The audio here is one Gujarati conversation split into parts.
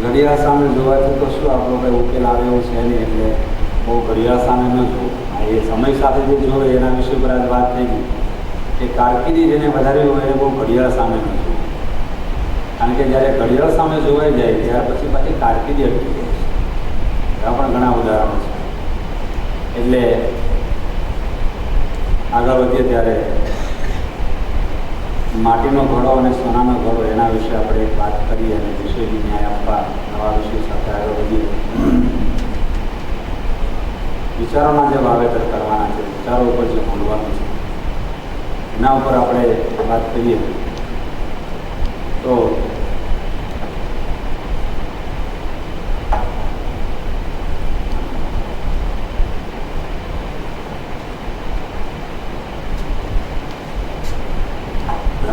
ઘડિયાળ સામે જોવાથી તો શું આપણો કંઈ ઉકેલ આવે એવું છે નહીં, એટલે બહુ ઘડિયાળ સામે ન જોવું એ સમય સાથે જે જોવે એના વિશે પર આજ વાત થઈ ગઈ. કે કારકિર્દી જેને વધારી હોય એ બહુ ઘડિયાળ સામે ન જોવું કારણ કે જ્યારે ઘડિયાળ સામે જોવાઈ જાય, ત્યાર પછી પાછી કારકિર્દી અટકી જાય છે. એવા પણ ઘણા ઉદાહરણો છે. એટલે આગળ વધીએ ત્યારે માટીનો ઘડો અને સોનાનો ઘડો, એના વિશે આપણે એક વાત કરીએ અને વિષયની ન્યાય આપવા નવા વિષય સાથે આગળ વધીએ. વિચારોના જે વાવેતર કરવાના છે, વિચારો ઉપર જે બોલવાનું છે, એના ઉપર આપણે વાત કરીએ તો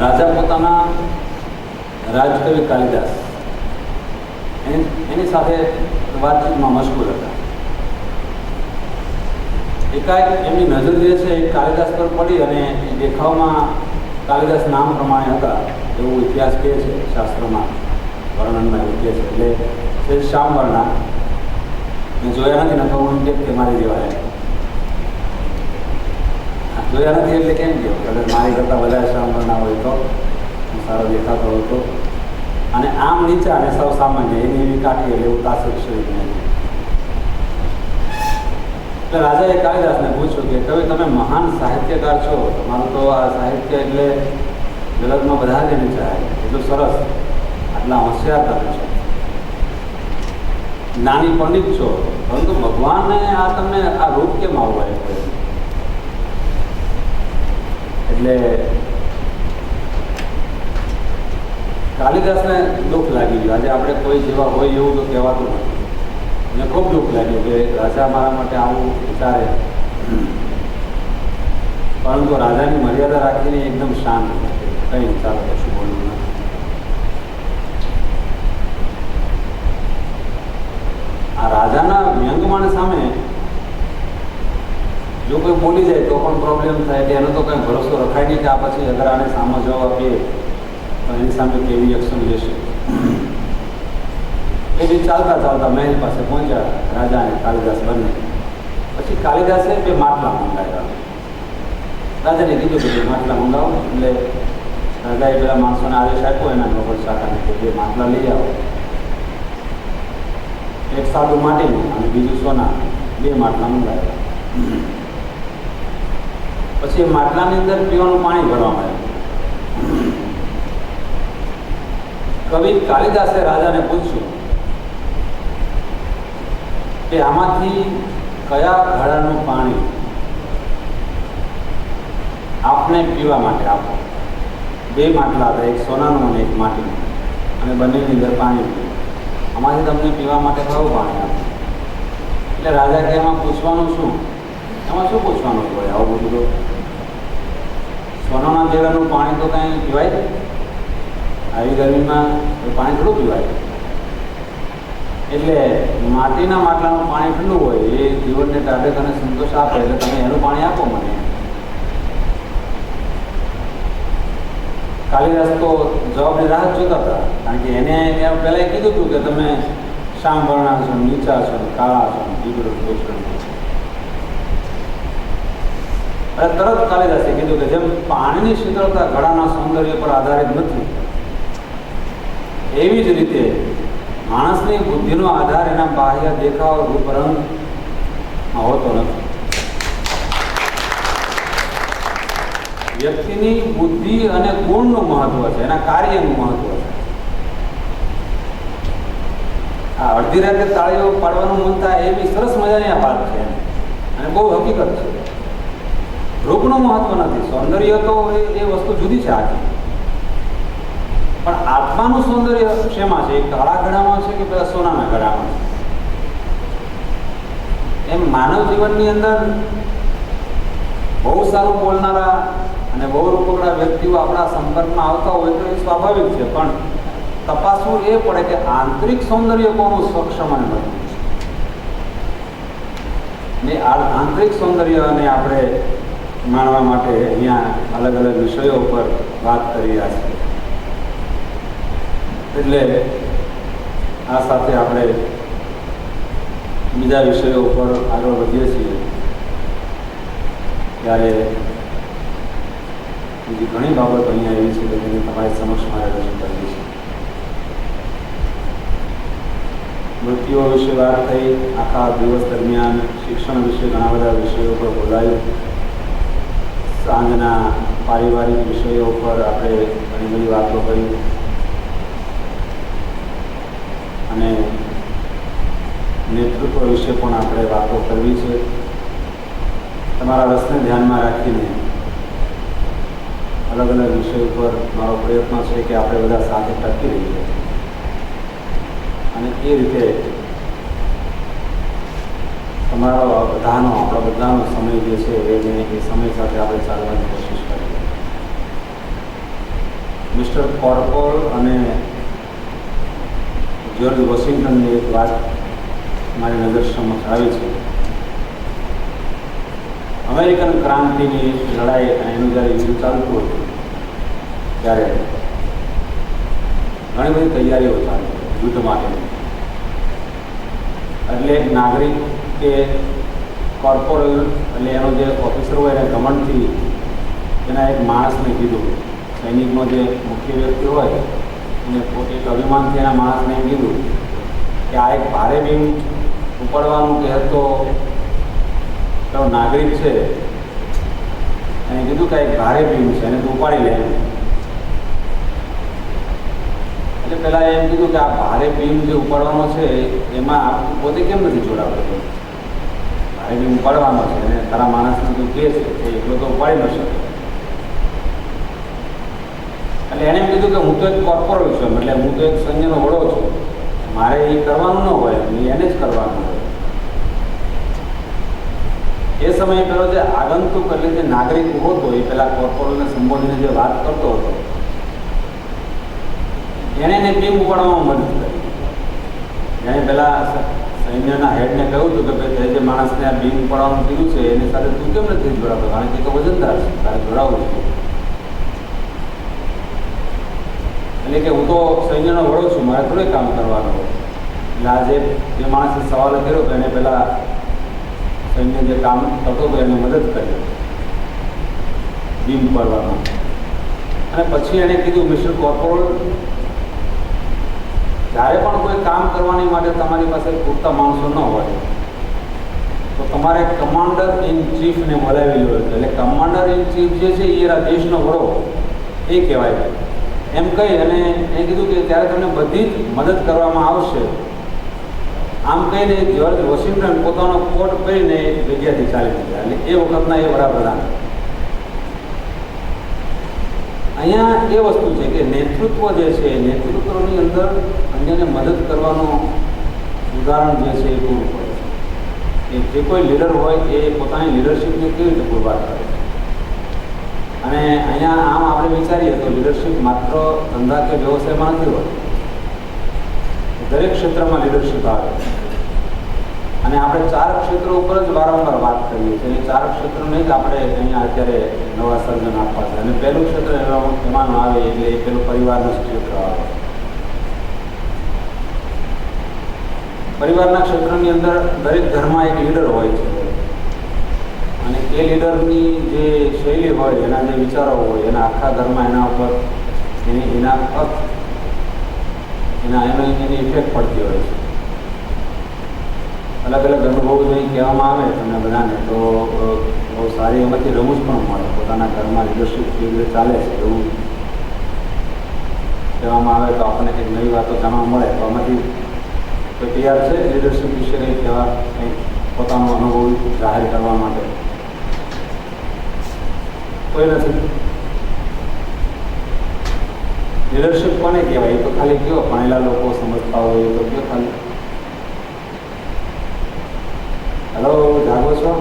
રાજા પોતાના રાજકવિ કાલિદાસ એની સાથે વાતચીતમાં મશગુલ હતા. એકાએક એમની નજર જે છે એ કાલિદાસ પર પડી અને દેખાવમાં કાલિદાસ નામ પ્રમાણે હતા. એવું ઇતિહાસ કહે છે, શાસ્ત્રોમાં વર્ણનમાં એવું કહે છે. એટલે છે શ્યામ વર્ણા મેં જોયા નથી ને હું કે મારી જેવા જોયા નથી એટલે કેમ કહ્યું અગર મારી કરતાં વધારે શ્યામ હોય તો સારો દેખાતો હોય તો અને આમ નીચા અને સૌ સામાન્ય એની એવી કાઠી એટલે એવું તાસિક શરીર એટલે રાજાએ કાલિદાસને પૂછ્યું કે કવિ, તમે મહાન સાહિત્યકાર છો. તમારું તો આ સાહિત્ય એટલે જગતમાં બધા જ એને એટલું સરસ. આટલા હોશિયાર તમે છો. નાની પંડિત છો. પરંતુ ભગવાને આ તમને આ રૂપ કેમ આવવા એટલે કાલિદાસને દુઃખ લાગી ગયું. આજે આપણે કોઈ જેવા હોય એવું તો કહેવાતું નથી. મને ખૂબ દુઃખ લાગ્યું કે રાજા મારા માટે આવું વિચારે. પરંતુ રાજાની મર્યાદા રાખીને એકદમ શાંત કંઈ વિચારો કશું બોલવું નથી. આ રાજાના વ્યંગમાન સામે જો કોઈ બોલી જાય તો પણ પ્રોબ્લેમ થાય કે એનો તો કંઈ ભરોસો રખાય નહીં કે આ પછી અગર આને સામો જવાબ આપીએ. એની સામે કેવી એક્શન લેશે? એ બી ચાલતા ચાલતા મહેલ પાસે પહોંચ્યા રાજા અને કાલિદાસ બંને. પછી કાલિદાસે બે માટલા મંગાવ્યા. રાજાને કીધું કે બે માટલા મંગાવો, એટલે રાજાએ પેલા માણસોને આદેશ આપ્યો, એના નોકર શાખાને કે બે માટલા લઈ આવો. એક સાદું માટીનું અને બીજું સોના. બે માટલા મંગાવ્યા. પછી એ માટલાની અંદર પીવાનું પાણી ભરવામાં આવ્યું કવિ કાલિદાસે રાજાને પૂછ્યું કે આમાંથી કયા ઘડાનું પાણી આપને પીવા માટે આપો? બે માટલા હતા, એક સોનાનું અને એક માટીનું. અને બંનેની અંદર પાણી પીવું આમાંથી તમને પીવા માટે કયું પાણી આપો? એટલે રાજા કે, એમાં પૂછવાનું શું? એમાં શું પૂછવાનું હોય? આવું બધું સોનાના જેવાનું પાણી તો કાંઈ પીવાય આવી ગરમીમાં પાણી થોડું પીવાય. એટલે માટીના માટલાનું પાણી ઠંડુ હોય એ જીવનને ટાઢક અને સંતોષ આપે એટલે તમે એનું પાણી આપો મને. કાલિદાસ તો જવાબની રાહત જોતા હતા, કારણ કે એને પહેલાં કીધું હતું કે તમે વર્ણા છો, નીચા છો, કાળા છો દીકરો દોષણ તરત કાલિદાસે કીધું કે જેમ પાણીની શીતળતા ઘડાના સૌંદર્ય પર આધારિત નથી એવી જ રીતે માણસની બુદ્ધિનો આધાર એના બાહ્ય દેખાવ રૂપ હોતો નથી. વ્યક્તિની બુદ્ધિ અને ગુણનું મહત્વ છે, એના કાર્યનું મહત્વ છે. આ અડધી રાતે તાળીઓ પાડવાનું મન થાય એવી સરસ મજાની આ વાત છે. અને બહુ હકીકત છે. રૂપનું મહત્વ નથી. સૌંદર્ય તો એ વસ્તુ જુદી છે આખી. પણ આત્માનું સૌંદર્ય શેમાં છે? કાળા ઘડામાં છે કે પેલા સોનાના છે એમ માનવ જીવનની અંદર બહુ સારું બોલનારા અને બહુ રૂપકડા વ્યક્તિઓ આપણા સંપર્કમાં આવતા હોય તો એ સ્વાભાવિક છે. પણ તપાસવું એ પડે કે આંતરિક સૌંદર્ય કોનું સક્ષમ અને મજબૂત છે ને આંતરિક સૌંદર્યને આપણે માણવા માટે અહીંયા અલગ અલગ વિષયો ઉપર વાત કરી રહ્યા છીએ. એટલે આ સાથે આપણે બીજા વિષયો ઉપર આગળ વધીએ છીએ. ત્યારે બીજી ઘણી બાબતો અહીંયા એવી છે કે જેને તમારી સમક્ષ મારે રજૂ કરવી છે મૃત્યુઓ વિશે વાત થઈ, આખા દિવસ દરમિયાન શિક્ષણ વિશે ઘણા બધા વિષયો પર બોલાયું. સાંજના પારિવારિક વિષયો ઉપર આપણે ઘણી બધી વાતો કરી અને નેતૃત્વ વિશે પણ આપણે વાતો કરવી છે. તમારા રસને ધ્યાનમાં રાખીને અલગ અલગ વિષય ઉપર મારો પ્રયત્ન છે કે આપણે બધા સાથે ટકી રહીએ. અને એ રીતે તમારો બધાનો, આપણા બધાનો સમય જે છે એને એ સમય સાથે આપણે ચાલવાની કોશિશ કરીએ. મિસ્ટર કોર્પોર અને જ્યોર્જ વોશિંગ્ટનની એક વાત મારી નજર સમક્ષ આવે છે. અમેરિકન ક્રાંતિની લડાઈ અને એનું જ્યારે યુદ્ધ ચાલતું હતું, ત્યારે ઘણી બધી તૈયારીઓ ચાલી યુદ્ધ માટેની એટલે નાગરિક કે કોર્પોરલ એટલે એનો જે ઓફિસર હોય એને ઘમંડથી એના એક માણસને કીધું. સૈનિકનો જે મુખ્ય વ્યક્તિ હોય એને પોતે એક અભિમાનથી એના માણસને એમ કીધું કે આ એક ભારે બીમ ઉપાડવાનું કહેતો તો નાગરિક છે. એને કીધું કે ભારે પીવું છે, એને તું ઉપાડી લે. એટલે પહેલાં એમ કીધું કે આ ભારે બીમ જે ઉપાડવાનો છે, એમાં આપ પોતે કેમ નથી જોડાવતો? ભારે બીમ ઉપાડવાનો છે, અને તારા માણસને તું કહે છે કે એટલો તો ઉપાડી ન શકે. એટલે એણે કીધું કે હું તો એક કોર્પોરેટ છું, એટલે હું તો એક સંજયનો વડો છું. મારે એ કરવાનું ન હોય એને જ કરવાનું હોય. એ સમયે પેલો જે આગંતુક એટલે જે નાગરિક ઊભો હતો, એ પેલા કોર્પોરેટને સંબોધીને જે વાત કરતો હતો એણે એને ટીમ ઉપાડવામાં મદદ કરી. એણે પેલા સૈન્યના હેડને કહ્યું હતું કે ભાઈ જે માણસને આ બીમ ઉપાડવાનું કીધું છે, એની સાથે તું કેમ નથી જોડાતો? કારણ કે તો વજનદાર છે, તારે જોડાવું છે. એટલે કે હું તો સૈન્યનો વડો છું, મારે થોડે કામ કરવાનું એટલે આજે જે માણસે સવાલ કર્યો એને પહેલાં સૈન્ય જે કામ થતો હતો એને મદદ કરી. બીમ પાડવામાં. અને પછી એણે કીધું મિસ્ટર કોર્પોરલ જ્યારે પણ કોઈ કામ કરવાની માટે તમારી પાસે પૂરતા માણસો ન હોય, તો તમારે કમાન્ડર ઇન ચીફને બોલાવી લો એટલે કમાન્ડર ઇન ચીફ જે છે એ દેશનો વડો એ કહેવાય એમ કહી અને એ કીધું કે ત્યારે તમને બધી જ મદદ કરવામાં આવશે. આમ કહીને જ્યોર્જ વોશિંગ્ટન પોતાનો કોટ પહેરીને જગ્યાથી ચાલી નીકળ્યા એટલે એ વખતના એ વડાપ્રધાન. અહીંયા એ વસ્તુ છે કે નેતૃત્વ જે છે, નેતૃત્વની અંદર અન્યને મદદ કરવાનું ઉદાહરણ જે છે એ પૂરું પડે છે. કે જે કોઈ લીડર હોય એ પોતાની લીડરશીપને કેવી રીતે પુરવાર કરે છે? અને અહીંયા આમ આપણે વિચારીએ તો લીડરશીપ માત્ર ધંધા કે વ્યવસાયમાં નથી હોતી. દરેક ક્ષેત્રમાં લીડરશીપ આવે. અને આપણે ચાર ક્ષેત્રો ઉપર જ વારંવાર વાત કરીએ છીએ. ચાર ક્ષેત્રોને જ આપણે અહીંયા અત્યારે નવા સર્જન આપવા છે. અને પહેલું ક્ષેત્ર એમાં આવે એટલે એ પેલું પરિવારનું ક્ષેત્ર આવે. પરિવારના ક્ષેત્રની અંદર દરેક ઘરમાં એક લીડર હોય છે. અને એ લીડરની જે શૈલી હોય, એના જે વિચારો હોય, એના આખા ઘરમાં એના ઉપર, એની, એના અર્થ એના એની ઇફેક્ટ પડતી હોય છે. અલગ અલગ અનુભવો જો કહેવામાં આવે તમને બધાને. તો બહુ સારી એમાંથી રમૂજ પણ મળે. પોતાના ઘરમાં લીડરશીપ કેવી રીતે ચાલે છે એવું કહેવામાં આવે તો આપણને કંઈક નવી વાતો જાણવા મળે. તો આમાંથી તૈયાર છે લીડરશીપ વિશે કંઈક કહેવા, કંઈક પોતાનો અનુભવ જાહેર કરવા માટે? કોઈ નથી. લીડરશીપ કોને કહેવાય? તો ખાલી કયો? ભણેલા લોકો, સમજતા હોય તો કયો ખાલી? હેલો જાગો છો?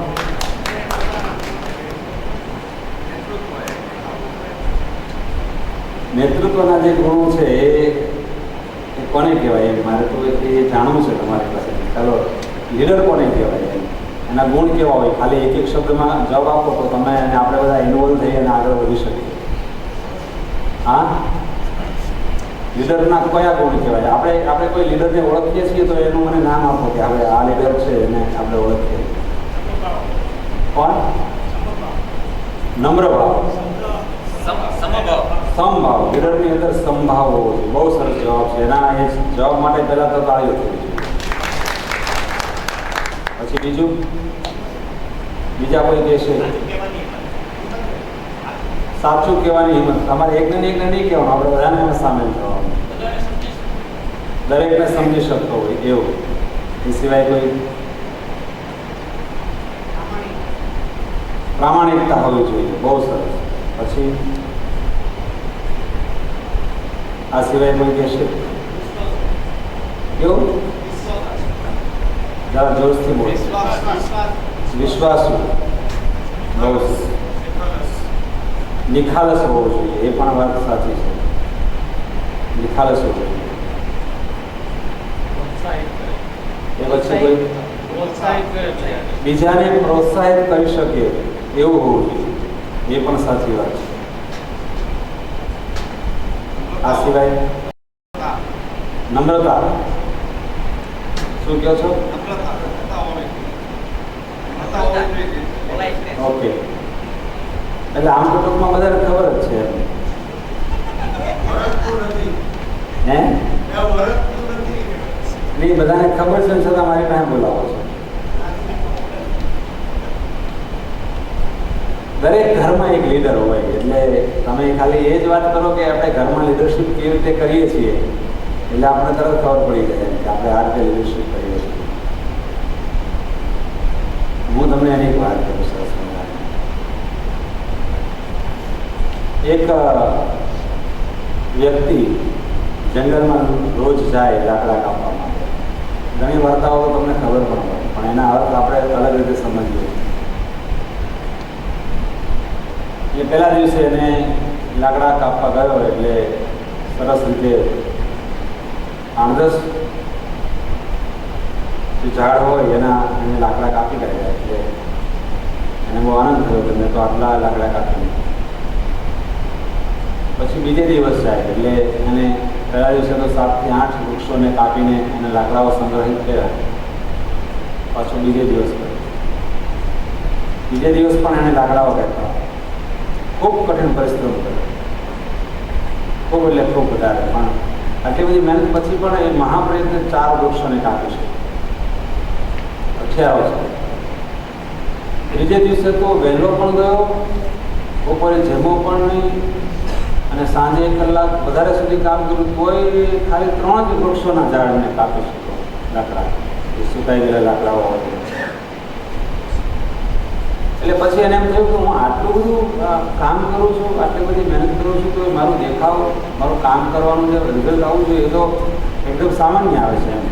નેતૃત્વના જે ગુણો છે એ કોને કહેવાય મારે તો એ જાણવું છે તમારી પાસે. ચાલો લીડર કોને કહેવાય એના ગુણ કેવા હોય? ખાલી એક એક શબ્દમાં જવાબ આપો તો તમે આપણે બધા ઇન્વોલ્વ થઈ અને આગળ વધી શકીએ. હા? લીડરના કયા ગુણ કહેવાય? આપણે આપણે કોઈ લીડરને ઓળખીએ છીએ તો એનું મને નામ આપો કે આપણે આ લીડર છે, એને આપણે ઓળખીએ. કોણ? નમ્ર ભાવ સમભાવ. સમભાવ લીડરની અંદર સંભાવ હોવો જોઈએ. બહુ સરસ જવાબ છે. એના એ જવાબ માટે પહેલાં તો તાળીઓ થવી પછી બીજું? બીજા કોઈ કહેશે સાચું કહેવાની હિંમત. અમારે એકને એકને નહીં કહેવાનું આપણે બધાને એમાં સામેલ થવાનું. દરેકને સમજી શકતો હોય એવું. એ સિવાય કોઈ પ્રામાણિકતા હોવી જોઈએ. બહુ સરસ. પછી આ સિવાય કોઈ કહેશે? કેવું? જરા જોરથી બોલો. વિશ્વાસુ. બહુ સરસ. નિખાલસ હોવો જોઈએ એ પણ વાત સાચી છે. નિખાલસ હોવો જોઈએ. એ પછી કોઈ છે. બીજાને પ્રોત્સાહિત કરી શકે એવું હોવું જોઈએ. એ પણ સાચી વાત છે. આ સિવાય નમ્રતા. શું કહો છો. ઓકે. એટલે આમ તો ટૂંકમાં વધારે ખબર જ છે. હે? બધાને ખબર છે છતાં મારી પાસે બોલાવો છો. દરેક ઘરમાં એક લીડર હોય, એટલે તમે ખાલી એ જ વાત કરો કે આપણે ઘરમાં લીડરશીપ કેવી રીતે કરીએ છીએ, એટલે આપણે તરત ખબર પડી જાય કે આપણે આ રીતે લીડરશીપ કરીએ છીએ. હું તમને એની વાત કરું સરસ મજાની. એક વ્યક્તિ જંગલમાં રોજ જાય લાકડા કાપવા માટે. ઘણી વાર્તાઓ તમને ખબર પણ હોય, પણ એના અર્થ આપણે અલગ રીતે સમજીએ. એ પહેલા દિવસે એને લાકડા કાપવા ગયો એટલે સરસ રીતે આણદસ જે ઝાડ હોય એના એને લાકડા કાપી કાઢ્યા એટલે એને બહુ આનંદ થયો કે મેં તો આટલા લાકડા કાપી પછી બીજે દિવસ જાય એટલે એને પહેલા દિવસે તો સાતથી આઠ વૃક્ષોને કાપીને એને લાકડાઓ સંગ્રહિત કર્યા. પાછો બીજે દિવસ બીજે દિવસ પણ એને લાકડાઓ કાપ્યા. ખૂબ કઠિન પરિશ્રમ કર્યો. ખૂબ એટલે ખૂબ વધારે. પણ આટલી બધી મહેનત પછી પણ એ મહાપ્રયત્ન ચાર વૃક્ષોને કાપી છે. અઠ્યારો છે બીજે દિવસે તો વહેલો પણ ગયો. બપોરે જમો પણ નહીં. અને સાંજે એક કલાક વધારે સુધી કામ કર્યું તોય ખાલી ત્રણ જ વૃક્ષોના ઝાડને કાપી શકો લાકડા. એ સુકાઈ ગયેલા લાકડાઓ હોય. એટલે પછી એને એમ થયું કે હું આટલું બધું કામ કરું છું, આટલી બધી મહેનત કરું છું, તો મારું દેખાવ, મારું કામ કરવાનું જે રિઝલ્ટ આવવું જોઈએ એ તો એકદમ સામાન્ય આવે છે એમ.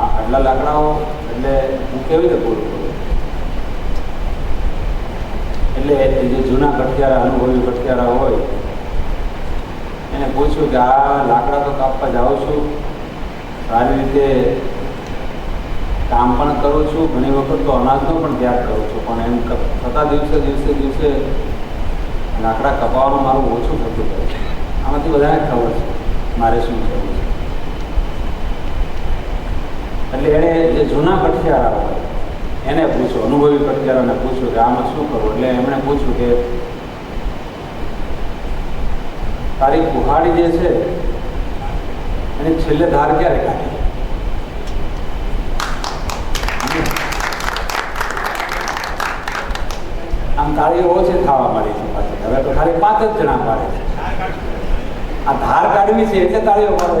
આટલા લાકડાઓ, એટલે હું કેવી રીતે પૂરું કરું? એટલે જે જૂના કઠિયારા, અનુભવી કઠિયારા હોય એને પૂછ્યું કે આ લાકડા તો કાપવા જાઉં છું. સારી રીતે કામ પણ કરું છું. ઘણી વખત તો અનાજનો પણ ત્યાગ કરું છું. પણ એમ થતા દિવસે દિવસે દિવસે લાકડા કપાવવાનું મારું ઓછું થતું જાય છે. આમાંથી બધાને ખબર છે મારે શું કરવું છે. એટલે એણે જે જૂના કઠિયારા હોય, એને પૂછ્યું, અનુભવી કઠિયારાને પૂછ્યું કે આમાં શું કરવું? એટલે એમણે પૂછ્યું કે તારી કુહાડી જે છે, એને છેલ્લે ધાર ક્યારે કાઢી? આમ તાળીઓ ઓછી થવા મળી છે પાછી. હવે તો ખાલી પાંચ જ જણા પાડે છે. આ ધાર કાઢવી છે એટલે તાળીઓ પાડો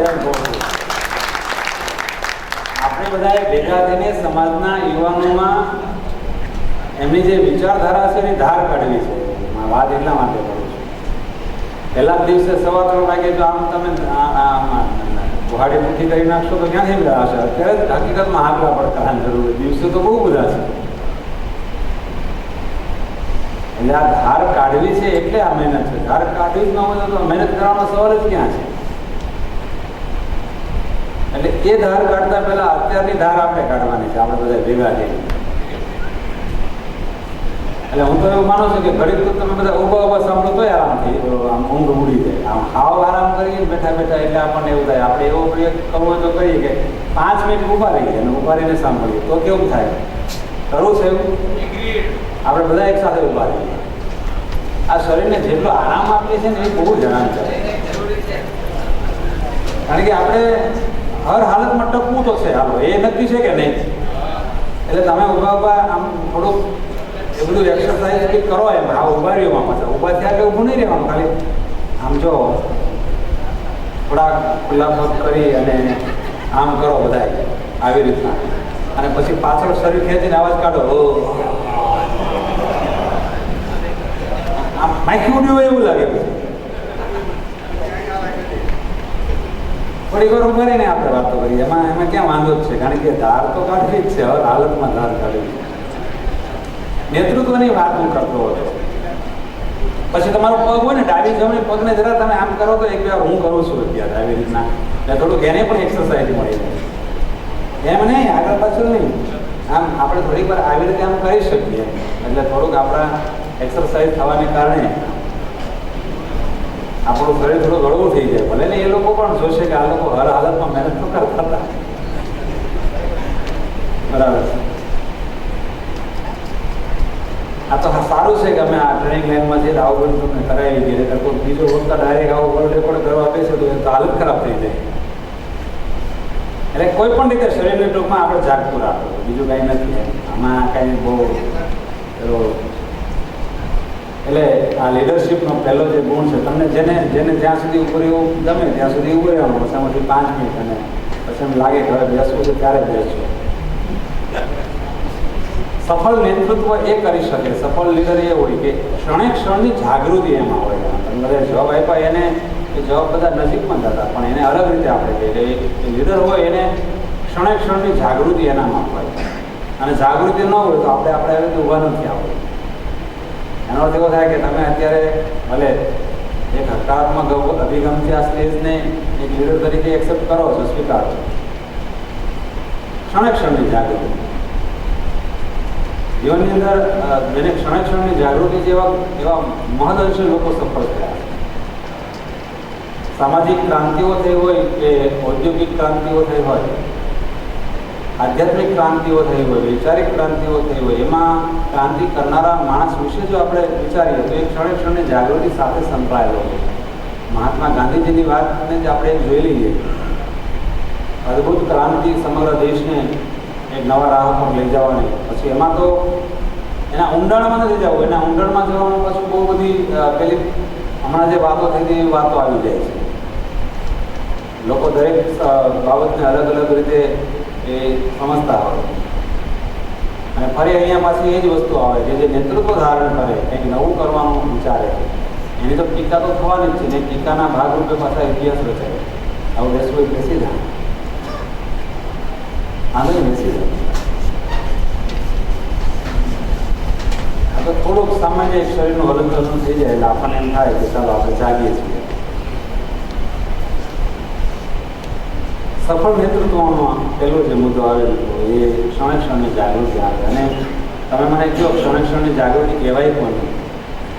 આપણે બધાએ ભેગા થઈને સમાજના યુવાનોમાં એમની જે વિચારધારા છે એની ધાર કાઢવી છે. વાત એટલા માટે પહેલા દિવસે સવા ત્રણ વાગે જો આમ તમે ગુહાડી મુઠ્ઠી કરી નાખશો તો ક્યાંથી બધા હશે? અત્યારે હકીકતમાં હાકલા પડકારની જરૂર દિવસો તો બહુ બધા છે. એટલે આ ધાર કાઢવી છે એટલે આ મહેનત છે. ધાર કાઢવી જ ન હોય તો મહેનત કરવાનો સવાલ જ ક્યાં છે? એટલે એ ધાર કાઢતા પહેલા અત્યારની ધાર આપણે કાઢવાની છે, આપણે બધા ભેગા થઈને. એટલે હું તો એવું માનું છું કે ઘડીક તો તમે બધા ઊભા ઊભા સાંભળો તો આરામથી આમ ઊંઘ ઉડી જાય. આમ હાવ આરામ કરીએ બેઠા બેઠા એટલે આપણને એવું થાય. આપણે એવો પ્રયોગ કરવો તો કરીએ કે પાંચ મિનિટ ઊભા રહીએ અને ઊભા રહીને સાંભળીએ. તો કેવું થાય? કરવું છે એવું? આપણે બધા એક સાથે ઊભા રહીએ. આ શરીરને જેટલો આરામ આપીએ છીએ ને એ બહુ જણાવ છે. કારણ કે આપણે હર હાલતમાં ટકવું તો છે. હાલો, એ નક્કી છે કે નહીં? એટલે તમે ઊભા ઊભા આમ થોડુંક એ બધું એક્સરસાઇઝ કંઈક કરો એમ, આ ઊભા રહ્યો પાછા ઊભા થયા એટલે ઊભું નહીં રહેવાનું, ખાલી આમ જો, થોડાક ખુલ્લા પગ કરી અને આમ કરો બધાય, આવી રીતના. અને પછી પાછળ શરીર ખેંચીને અવાજ કાઢો આમ માખ્યું ઉડ્યું એવું લાગે. થોડી વાર ઊભા રહીને આપણે વાતો કરીએ. એમાં એમાં ક્યાં વાંધો જ છે? કારણ કે ધાર તો કાઢવી જ છે હર હાલતમાં ધાર કાઢવી છે. નેતૃત્વની વાત હું કરતો હતો. પછી તમારો પગ હોય ને, ડાબી જમણી પગને જરા તમે આમ કરો તો એક વાર હું કરું છું અત્યારે આવી રીતના. એટલે થોડુંક એને પણ એક્સરસાઇઝ મળી જાય એમ નહીં, આગળ પાછળ નહીં. આમ આપણે થોડીક વાર આવી રીતે આમ કરી શકીએ. એટલે થોડુંક આપણા એક્સરસાઇઝ થવાને કારણે આપણું શરીર થોડું ગળવું થઈ જાય. ભલે ને એ લોકો પણ જોશે કે આ લોકો હર હાલતમાં મહેનત તો કરતા હતા. બરાબર છે. આ તો સારું છે કે અમે આ ટ્રેનિંગ લાઈનમાં છે આવું બધું તમને કરાવી દઈએ એટલે કોઈ બીજો વખત ડાયરેક્ટ આવું વર્લ્ડ રેકોર્ડ કરવા બેસે તો એ તો હાલત ખરાબ થઈ જાય. એટલે કોઈ પણ રીતે શરીરને ટૂંકમાં આપણે જાગતું રાખવું બીજું કાંઈ નથી. આમાં કાંઈ બહુ એટલે આ લીડરશીપનો પહેલો જે ગુણ છે, તમને જેને જેને જ્યાં સુધી ઉપર એવું ગમે ત્યાં સુધી ઉભું રહેવાનું. પછી પાંચ મિનિટ અને પછી એમ લાગે કે હવે બેસવું છે ત્યારે બેસવું. સફળ નેતૃત્વ એ કરી શકે. સફળ લીડર એ હોય કે ક્ષણે ક્ષણની જાગૃતિ એમાં હોય. તમે જવાબ આપ્યા, એને એ જવાબ બધા નજીકમાં જતા પણ એને અલગ રીતે આપણે કહીએ કે લીડર હોય એને ક્ષણે ક્ષણની જાગૃતિ એનામાં હોય. અને જાગૃતિ ન હોય તો આપણે આપણે આવી રીતે ઊભા નથી આવવું એનો અર્થ એવો થાય કે તમે અત્યારે ભલે એક હકારાત્મક અભ- અભિગમથી આ સ્ટેજને એક લીડર તરીકે એક્સેપ્ટ કરો છો, સ્વીકારો છો. ક્ષણે ક્ષણની જાગૃતિ. જીવનની અંદર જેને ક્ષણે ક્ષણની જાગૃતિ જેવા, એવા મહદઅંશે લોકો સફળ થયા. સામાજિક ક્રાંતિઓ થઈ હોય કે ઔદ્યોગિક ક્રાંતિઓ થઈ હોય, આધ્યાત્મિક ક્રાંતિઓ થઈ હોય, વૈચારિક ક્રાંતિઓ થઈ હોય, એમાં ક્રાંતિ કરનારા માણસ વિશે જો આપણે વિચારીએ, તો એ ક્ષણે ક્ષણે જાગૃતિ સાથે સંકળાયેલો હોય. મહાત્મા ગાંધીજીની વાતને જ આપણે જોઈ લઈએ. અદ્ભુત ક્રાંતિ સમગ્ર દેશને એક નવા રાહ પર લઈ જવાની. પછી એમાં તો એના ઊંડાણમાં નથી જવું. એના ઊંડાણમાં જવાનું પછી બહુ બધી પેલી હમણાં જે વાતો થઈ હતી વાતો આવી જાય છે. લોકો દરેક બાબતને અલગ અલગ રીતે એ સમજતા હોય. અને ફરી અહીંયા પાછી એ જ વસ્તુ આવે કે જે નેતૃત્વ ધારણ કરે, કંઈક નવું કરવાનું વિચારે એની તો ટીકા તો થવાની જ છે ને, ટીકાના ભાગરૂપે પાછા ઇતિહાસ રચાય આવું હોય બેસી જાય. આને બેસી આપણે થોડુંક સામાન્ય શરીરનું હલન ચલન થઈ જાય એટલે આપણને એમ થાય કે ચાલો આપણે જાગીએ છીએ. સફળ નેતૃત્વમાં પહેલો જે મુદ્દો આવેલો એ ક્ષણે ક્ષણની જાગૃતિ આવે. અને તમે મને કહો, ક્ષણે ક્ષણની જાગૃતિ કહેવાય પણ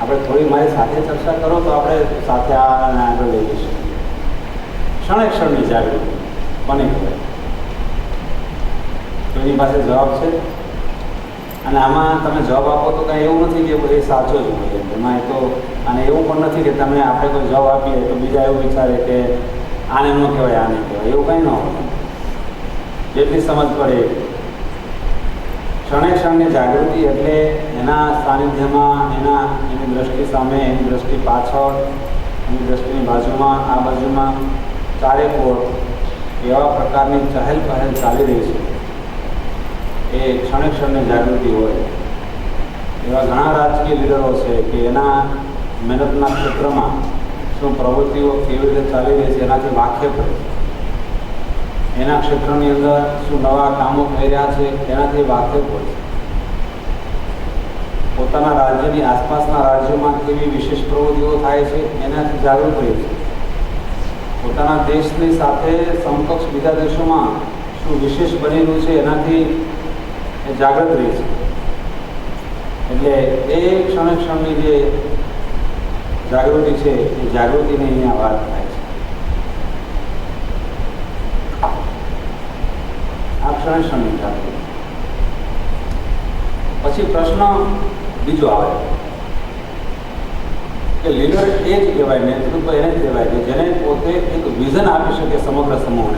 આપણે થોડી મારી સાથે ચર્ચા કરો તો આપણે સાથે આ અને આગળ લઈ જઈશું. ક્ષણે ક્ષણની જાગૃતિ કોને કહેવાય. એની પાસે જવાબ છે. અને આમાં તમે જવાબ આપો તો કાંઈ એવું નથી કે એ સાચો જ હોય એમાં. એ તો, અને એવું પણ નથી કે તમે આપણે કોઈ જવાબ આપીએ તો બીજા એવું વિચારે કે આને ન કહેવાય, આને કહેવાય. એવું કંઈ ન હોય. જેટલી સમજ પડે ક્ષણે ક્ષણની જાગૃતિ એટલે એના સાનિધ્યમાં, એના, એની દ્રષ્ટિ સામે, એની દ્રષ્ટિ પાછળ, એની દ્રષ્ટિની બાજુમાં, આ બાજુમાં ચારે કોળ એવા પ્રકારની ચહેલ પહેલ ચાલી રહી છે. એ ક્ષણે ક્ષણે જાગૃતિ હોય. એવા ઘણા રાજકીય લીડરો છે કે એના મહેનતના ક્ષેત્રમાં શું પ્રવૃત્તિઓ કેવી રીતે ચાલી રહી છે, એનાથી વાકેફ એના ક્ષેત્રની અંદર શું નવા કામો થઈ રહ્યા છે એનાથી વાકેફ હોય પોતાના રાજ્યની આસપાસના રાજ્યોમાં કેવી વિશેષ પ્રવૃત્તિઓ થાય છે, એનાથી જાગૃત રહે છે. પોતાના દેશની સાથે સમકક્ષ બીજા દેશોમાં શું વિશેષ બનેલું છે, એનાથી એ જાગૃત રહે છે. એટલે એ ક્ષણે ક્ષણની જે જાગૃતિ છે, એ જાગૃતિની અહીંયા વાત થાય છે. આ ક્ષણે ક્ષણની જાગૃતિ. પછી પ્રશ્ન બીજો આવે. કે લીડર એ જ કહેવાય, નેતૃત્વ એને જ કહેવાય કે જેને પોતે એક વિઝન આપી શકે સમગ્ર સમૂહને.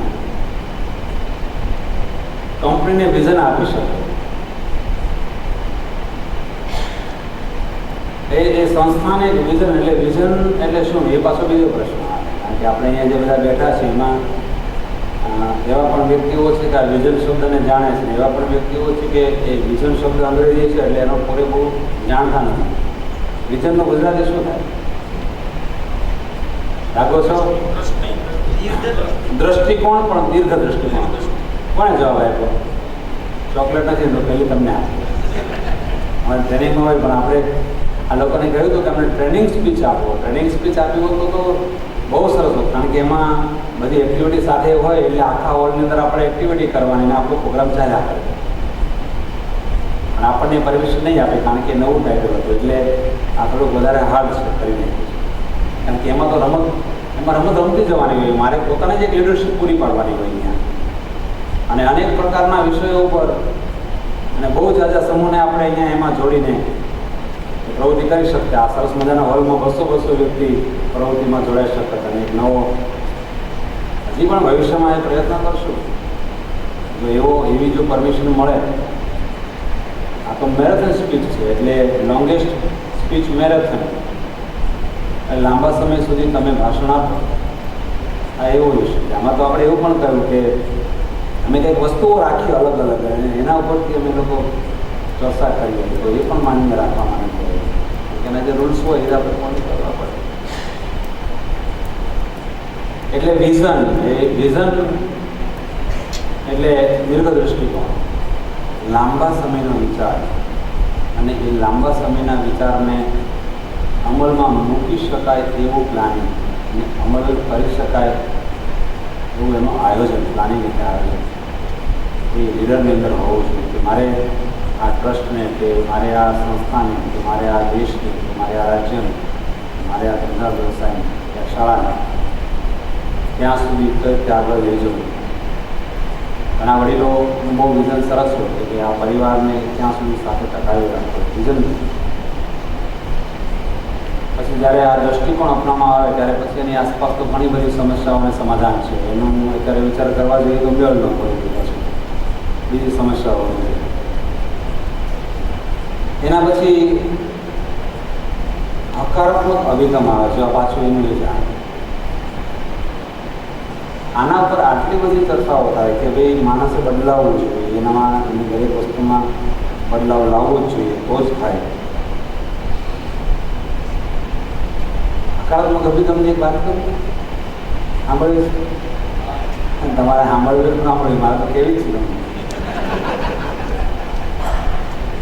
કંપનીને વિઝન આપી શકે. એ એ સંસ્થાને એક વિઝન એટલે વિઝન એટલે શું? એ પાછો બીજો પ્રશ્ન. આવે કારણ કે આપણે અહીંયા જે બધા બેઠા છે એમાં અ, એવા પણ વ્યક્તિઓ છે કે આ વિઝન શબ્દને જાણે છે. એવા પણ વ્યક્તિઓ છે કે એ વિઝન શબ્દ અંગ્રેજી છે એટલે એનો પૂરેપૂરું જાણતા નથી. વિઝનનું ગુજરાતી શું થાય? લાગો છો? દ્રષ્ટિકોણ પણ દીર્ઘ દ્રષ્ટિકોણ. કોણે જવાબ આપ્યો? ચોકલેટ નથી તો પહેલી તમને આપી અમારે ટ્રેનિંગમાં હોય પણ આપણે આ લોકોને કહ્યું હતું કે અમને ટ્રેનિંગ સ્પીચ આપો. ટ્રેનિંગ સ્પીચ આપી હોત તો બહુ સરસ હોત, કારણ કે એમાં બધી એક્ટિવિટી સાથે હોય એટલે આખા હોલની અંદર આપણે એક્ટિવિટી કરવાની અને આપણો પ્રોગ્રામ ચાલ્યા કરે. પણ આપણને પરમિશન નહીં આપે, કારણ કે નવું ટાઈટલ હતું, એટલે આ થોડુંક વધારે હાર્ડ છે કરીને. કારણ કે એમાં તો રમત, એમાં રમત રમતી જવાની હોય, મારે પોતાને જ એક લીડરશીપ પૂરી પાડવાની હોય અહીંયા. અને અનેક પ્રકારના વિષયો ઉપર અને બહુ જ આજા સમૂહને આપણે અહીંયા એમાં જોડીને પ્રવૃત્તિ કરી શકતા. આ સરસ મજાના હોલમાં બસો બસો વ્યક્તિ પ્રવૃત્તિમાં જોડાઈ શકત અને એક નવો હજી પણ ભવિષ્યમાં એ પ્રયત્ન કરશું. જો એવો, એવી જો પરમિશન મળે, આ તો મેરેથોન સ્પીચ છે, એટલે લોંગેસ્ટ સ્પીચ મેરેથોન લાંબા સમય સુધી તમે ભાષણ આપો. આ એવો વિષય આમાં તો આપણે એવું પણ કહ્યું કે અમે કંઈક વસ્તુઓ રાખી અલગ અલગ અને એના ઉપરથી અમે લોકો ચર્ચા કરીએ. તો એ પણ માન્ય રાખવા માંગે. એના જે રૂલ્સ હોય એ આપણે ફોલો કરવા પડે. એટલે વિઝન એ વિઝન એટલે દીર્ઘ દૃષ્ટિકોણ લાંબા સમયનો વિચાર અને એ લાંબા સમયના વિચારને અમલમાં મૂકી શકાય તેવું પ્લાનિંગ અને અમલ કરી શકાય એવું એનું આયોજન પ્લાનિંગ એટલે આયોજન. એ લીડરની અંદર હોવું જોઈએ કે મારે આ ટ્રસ્ટને કે મારે આ સંસ્થાને કે મારે આ દેશને કે મારે આ રાજ્યને મારે આ ધંધા વ્યવસાયને કે શાળાને ત્યાં સુધી કઈ આગળ લઈ જવું. ઘણા વડીલોનું બહુ વિઝન સરસ હોય કે આ પરિવારને ત્યાં સુધી સાથે ટકાવી રાખવો વિઝન પછી જ્યારે આ દ્રષ્ટિકોણ અપનાવવામાં આવે ત્યારે પછી એની આસપાસ તો ઘણી બધી સમસ્યાઓને સમાધાન છે. એનું અત્યારે વિચાર કરવા જોઈએ તો મેળ ન પડે બીજી સમસ્યાઓ એના પછી હકારાત્મક અભિગમ આવે છે, આ પાછું એ જાણે. આના પર આટલી બધી ચર્ચાઓ થાય કે ભાઈ માણસે બદલાવવું જોઈએ, એનામાં એની દરેક વસ્તુમાં બદલાવ લાવવો જ જોઈએ, તો જ થાય. હકારાત્મક અભિગમની એક વાત કરું? સાંભળ્યું તમારે સાંભળ્યું ના સાંભળ્યું મારે તો કેવી જ તમને?